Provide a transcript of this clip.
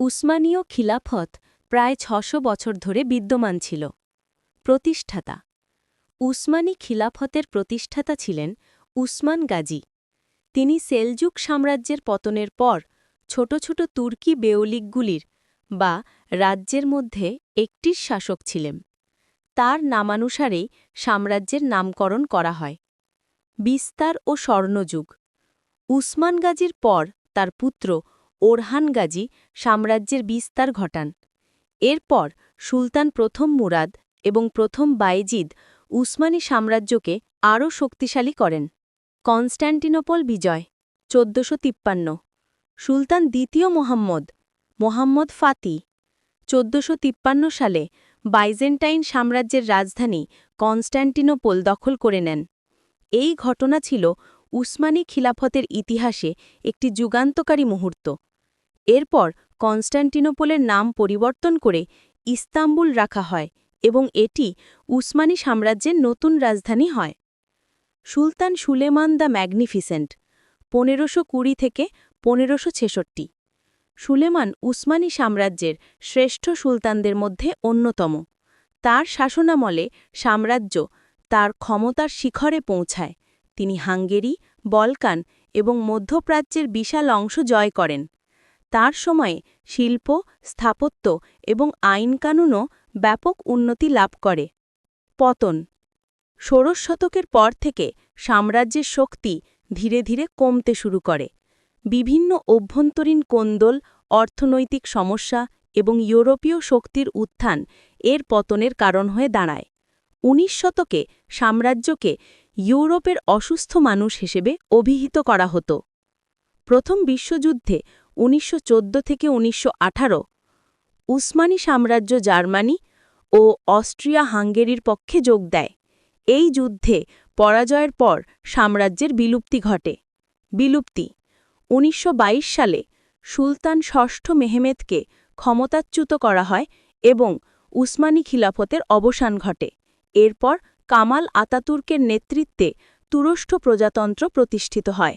উসমানীয় খিলাফত প্রায় ছশো বছর ধরে বিদ্যমান ছিল। প্রতিষ্ঠাতা। উসমানী খিলাফতের প্রতিষ্ঠাতা ছিলেন উসমান গাজী। তিনি সেলজুক সাম্রাজ্যের পতনের পর ছোট ছোট তুর্কি বেওলিকগুলির বা রাজ্যের মধ্যে একটির শাসক ছিলেন। তার নামানুসারেই সাম্রাজ্যের নামকরণ করা হয়। বিস্তার ও স্বর্ণযুগ। উসমান গাজীর পর তার পুত্র ওরহান গাজী সাম্রাজ্যের বিস্তার ঘটান। এরপর সুলতান প্রথম মুরাদ এবং প্রথম বাইজিদ উসমানী সাম্রাজ্যকে আরও শক্তিশালী করেন। কনস্ট্যান্টিনোপল বিজয়, চোদ্দশো তিপ্পান্ন। সুলতান দ্বিতীয় মোহাম্মদ মোহাম্মদ ফাতি, চোদ্দশো তিপ্পান্ন সালে বাইজেন্টাইন সাম্রাজ্যের রাজধানী কনস্ট্যান্টিনোপল দখল করে নেন। এই ঘটনা ছিল উসমানী খিলাফতের ইতিহাসে একটি যুগান্তকারী মুহূর্ত। এরপর কনস্ট্যান্টিনোপলের নাম পরিবর্তন করে ইস্তাম্বুল রাখা হয় এবং এটি উসমানী সাম্রাজ্যের নতুন রাজধানী হয়। সুলতান সুলেমান দ্য ম্যাগনিফিসেন্ট, পনেরোশো কুড়ি থেকে পনেরোশো ছেষট্টি। সুলেমান উসমানী সাম্রাজ্যের শ্রেষ্ঠ সুলতানদের মধ্যে অন্যতম। তার শাসনামলে সাম্রাজ্য তার ক্ষমতার শিখরে পৌঁছায়। তিনি হাঙ্গেরি, বলকান এবং মধ্যপ্রাচ্যের বিশাল অংশ জয় করেন। তার সময়ে শিল্প, স্থাপত্য এবং আইনকানুনও ব্যাপক উন্নতি লাভ করে। পতন। ষোড়শ শতকের পর থেকে সাম্রাজ্যের শক্তি ধীরে ধীরে কমতে শুরু করে। বিভিন্ন অভ্যন্তরীণ কোন্দল, অর্থনৈতিক সমস্যা এবং ইউরোপীয় শক্তির উত্থান এর পতনের কারণ হয়ে দাঁড়ায়। উনিশ শতকে সাম্রাজ্যকে ইউরোপের অসুস্থ মানুষ হিসেবে অভিহিত করা হতো। প্রথম বিশ্বযুদ্ধে উনিশশো চোদ্দ থেকে উনিশশো আঠারো, উসমানী সাম্রাজ্য জার্মানি ও অস্ট্রিয়া হাঙ্গেরির পক্ষে যোগ দেয়। এই যুদ্ধে পরাজয়ের পর সাম্রাজ্যের বিলুপ্তি ঘটে। বিলুপ্তি, উনিশশো বাইশ সালে সুলতান ষষ্ঠ মেহমেদকে ক্ষমতাচ্যুত করা হয় এবং উসমানী খিলাফতের অবসান ঘটে। এরপর কামাল আতাতুর্কের নেতৃত্বে তুরস্ক প্রজাতন্ত্র প্রতিষ্ঠিত হয়।